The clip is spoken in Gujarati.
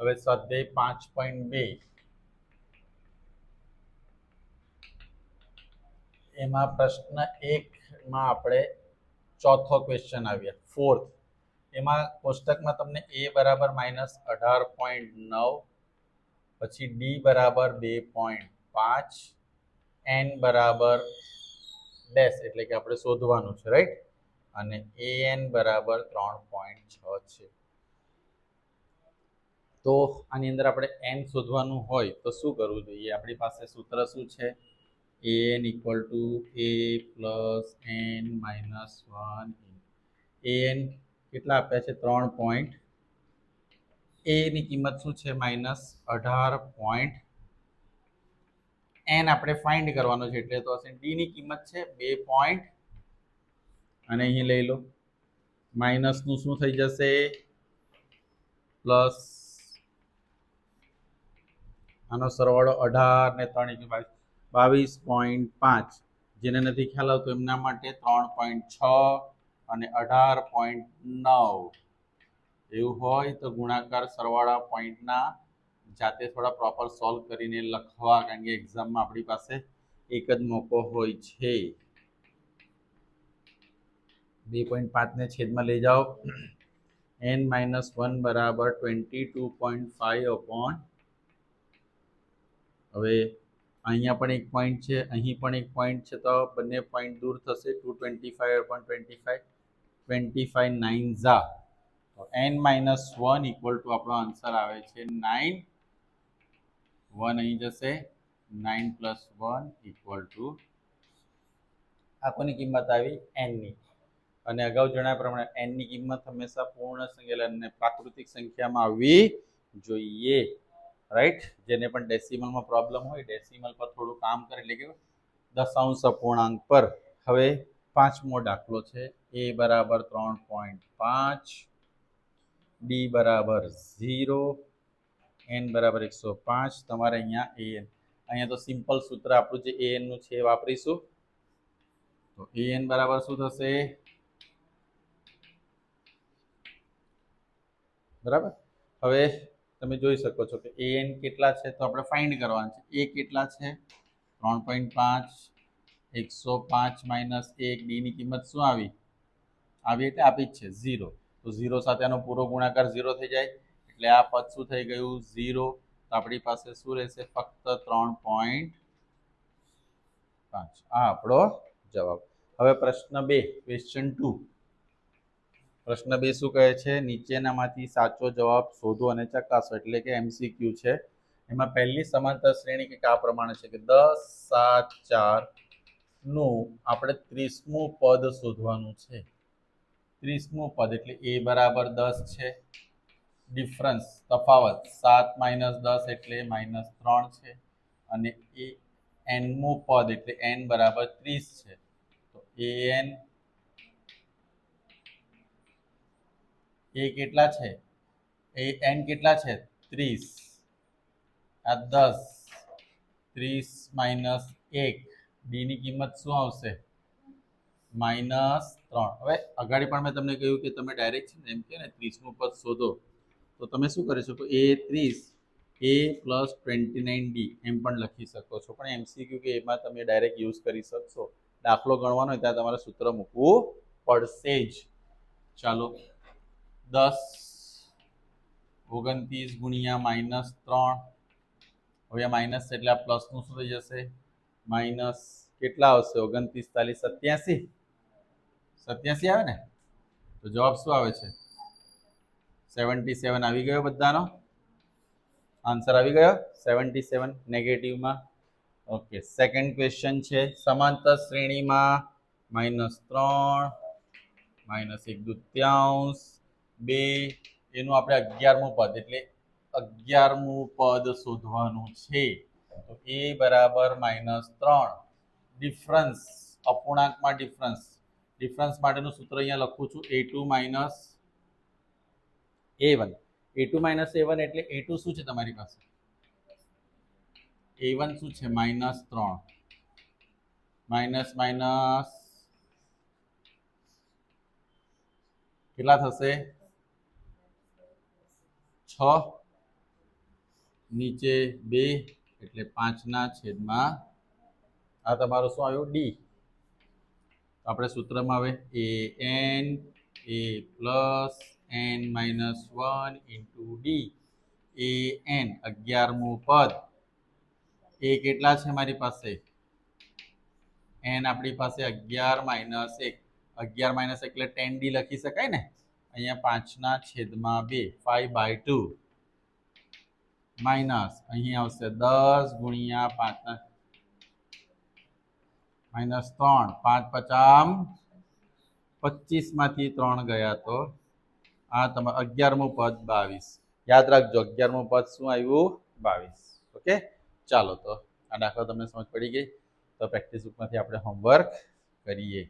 હવે સ્વાધ્યાય પાંચ પોઈન્ટ બે. એમાં પ્રશ્ન એકમાં આપણે ચોથો ક્વેશ્ચન આવ્યા. ફોર્થ એમાં કોષ્ટકમાં તમને એ બરાબર માઇનસ અઢાર પોઈન્ટ નવ, પછી ડી બરાબર બે પોઈન્ટ પાંચ એન બરાબર ડેશ એટલે કે આપણે શોધવાનું છે રાઈટ અને એ એન બરાબર ત્રણ પોઈન્ટ છ છે. તો આની અંદર આપણે એન શોધવાનું હોય તો શું કરવું જોઈએ? આપણી પાસે સૂત્ર શું છે? N equal to A plus N minus one N કેટલા આપ્યા છે? ત્રણ પોઈન્ટ એની કિંમત શું છે? માઇનસ અઢાર પોઈન્ટ એન આપણે ફાઇન્ડ કરવાનું છે એટલે તો હશે ડીની કિંમત છે બે પોઈન્ટ અને અહીં લઈ લો. માઇનસનું શું થઈ જશે? પ્લસ આનો સરવાળો અઢાર ને ત્રણ બાવીસ. બાવીસ પોઈન્ટ પાંચ. જેને નથી ખ્યાલ આવતો એમના માટે ત્રણ પોઈન્ટ છ અને અઢાર પોઈન્ટ નવ. એવું હોય તો ગુણાકાર સરવાળા પોઈન્ટના જાતે થોડા પ્રોપર સોલ્વ કરીને લખવા, કારણ કે એક્ઝામમાં આપણી પાસે એક જ મોકો હોય છે. બે પોઈન્ટ પાંચને છેદમાં લઈ જાઓ. એન માઇનસ વન બરાબર twenty two point five upon હવે અહીંયા પણ એક પોઈન્ટ છે, અહીં પણ એક પોઈન્ટ છે, તો બંને પોઈન્ટ દૂર થશે. Two twenty five upon twenty five twenty five nine Jha તો N minus one equal to આપણો આન્સર આવે છે નાઇન વન અહીં જશે. Nine plus one equal to આ કિંમત આવી એનની અને અગાઉ જણાવ્યા પ્રમાણે એનની કિંમત હંમેશા પૂર્ણ સંખ્યા અને પ્રાકૃતિક સંખ્યામાં આવવી જોઈએ. રાઈટ જેને પણ ડેસિમલમાં પ્રોબ્લેમ હોય ડેસિમલ પર થોડું કામ કરે, એટલે કે દશાંશ અપૂર્ણાંક પર. હવે પાંચમો દાખલો છે. એ બરાબર ત્રણ પોઈન્ટ પાંચ ડી બરાબર ઝીરો એન બરાબર એકસો પાંચ. તમારે અહીંયા એ એન અહીંયા તો સિમ્પલ સૂત્ર આપણું જે એ એનનું છે એ વાપરીશું. તો એ એન બરાબર શું થશે? બરાબર? હવે તમે જોઈ શકો છો કે એ એન કેટલા છે તો આપણે ફાઇન્ડ કરવાના છે. એ કેટલા છે? ત્રણ પોઈન્ટ પાંચ, એકસો પાંચ માઇનસ એક ડીની કિંમત શું આવી? આવી એટલે આપી જ છે ઝીરો તો ઝીરો સાથે આનો પૂરો ગુણાકાર ઝીરો થઈ જાય. એટલે આ પદ શું થઈ ગયું? ઝીરો તો આપણી પાસે શું રહેશે? ફક્ત ત્રણ પોઈન્ટ પાંચ. આ આપણો જવાબ. હવે પ્રશ્ન બે ક્વેશ્ચન ટુ પ્રશ્ન બે શું કહે છે, નીચેનામાંથી સાચો જવાબ શોધો અને ચકાસો. એટલે કે એમસીક્યુ છે. એમાં પહેલી સમાંતર શ્રેણી કે આ પ્રમાણે છે કે દસ, સાત, ચારનું આપણે ત્રીસમું પદ શોધવાનું છે. ત્રીસમું પદ એટલે એ બરાબર દસ છે. ડિફરન્સ તફાવત, સાત માઇનસ દસ એટલે માઇનસ ત્રણ છે. અને એ એનમું પદ એટલે એન બરાબર ત્રીસ છે. તો એ એન એ કેટલા છે? એ એન કેટલા છે? ત્રીસ. આ દસ. ત્રીસ માઇનસ એક. ડીની કિંમત શું આવશે? માઇનસ ત્રણ. હવે અગાડી પણ મેં તમને કહ્યું કે તમે ડાયરેક્ટ છે ને, એમ કે ને ત્રીસનું પદ શોધો. તો તમે શું કરી શકો? એ ત્રીસ, A plus twenty nine D એમ પણ લખી શકો છો. પણ એમસીક્યુ કે એમાં તમે ડાયરેક્ટ યુઝ કરી શકશો. દાખલો ગણવાનો હોય ત્યાં તમારે સૂત્ર મૂકવું પડશે જ. ચાલો દસ, ઓગણત્રીસ ગુણ્યા માઇનસ ત્રણ. હવે આ માઇનસ એટલે આ પ્લસનું શું થઈ જશે? માઇનસ કેટલા આવશે? ઓગણત્રીસ તાલીસ સત્યાસી. સત્યાસી આવે ને? તો જવાબ શું આવે છે? સેવન્ટી સેવન આવી ગયો બધાનો? આન્સર આવી ગયો? સેવન્ટી સેવન નેગેટિવમાં ઓકે સેકન્ડ ક્વેશ્ચન છે. સમાંતર શ્રેણીમાં માઇનસ ત્રણ, માઇનસ એક દુત્યાંશ બે એનું આપણે અગિયારમું પદ, એટલે અગિયારમું પદ શોધવાનું છે. તો એ બરાબર માઇનસ ત્રણ. Difference, અપૂર્ણાંકમાં difference. ડિફરન્સ માટેનું સૂત્ર અહીંયા લખું છું. A two minus A one. A two minus A one એટલે એ ટુ શું છે તમારી પાસે? એ વન શું છે? માઇનસ ત્રણ. માઇનસ માઇનસ કેટલા થશે? છ, નીચે બે, એટલે પાંચના છેદમાં, આ તમારું શું આવ્યું? ડી આપણે સૂત્રમાં આવે A N A plus N minus one into D A N અગિયારમું પદ. એ કેટલા છે મારી પાસે? એન આપણી પાસે અગિયાર માઇનસ એક. અગિયાર માઇનસ એટલે ટેન ડી લખી શકાય ને? અહીંયા પાંચના છેદમાં બે ફાઈવ બાય ટુ માઇનસ અહીં આવશે દસ ગુણ્યા પાંચના માઇનસ ત્રણ, પાંચ પચામ પચીસમાંથી ત્રણ ગયા તો આ તમારે અગિયારમું પદ બાવીસ. યાદ રાખજો, અગિયારમું પદ શું આવ્યું? બાવીસ. ઓકે? ચાલો તો, આ દાખલો તમને સમજ પડી ગઈ. તો પ્રેક્ટિસ બુકમાંથી આપણે હોમવર્ક કરીએ.